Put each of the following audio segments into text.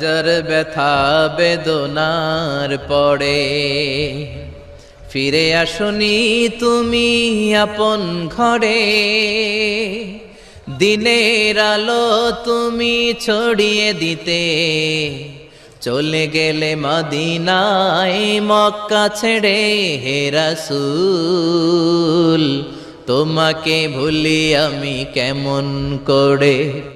যার ব্যথা বেদনার পড়ে। ফিরে আসনি তুমি আপন ঘরে। দিনের আলো তুমি ছড়িয়ে দিতে। চলে গেলে মদিনায় মক্কা ছেড়ে, হে রাসূল, তোমাকে ভুলি আমি কেমন করে?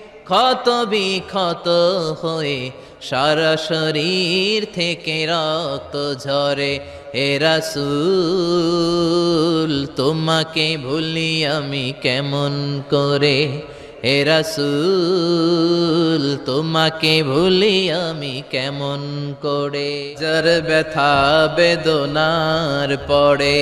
ক্ষত বিক্ষত হয়ে সারা শরীর থেকে রক্ত ঝরে। হে রাসূল, তোমাকে ভুলি আমি কেমন করে? হে রাসূল, তোমাকে ভুলি আমি কেমন করে? যার ব্যথা বেদনার পড়ে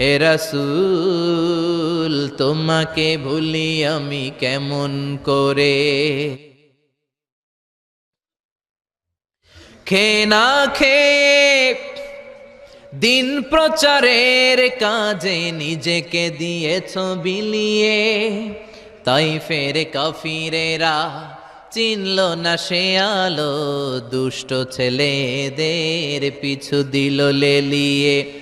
হে রাসূল, তোমাকে ভুলি আমি কেমন করে? খে না খেয়ে দিন প্রচারের কাজে নিজেকে দিয়েছ বিলিয়ে। তাই ফের কাফিরেরা চিনল না সে আলো, দুষ্ট ছেলেদের পিছু দিল লেলিয়ে।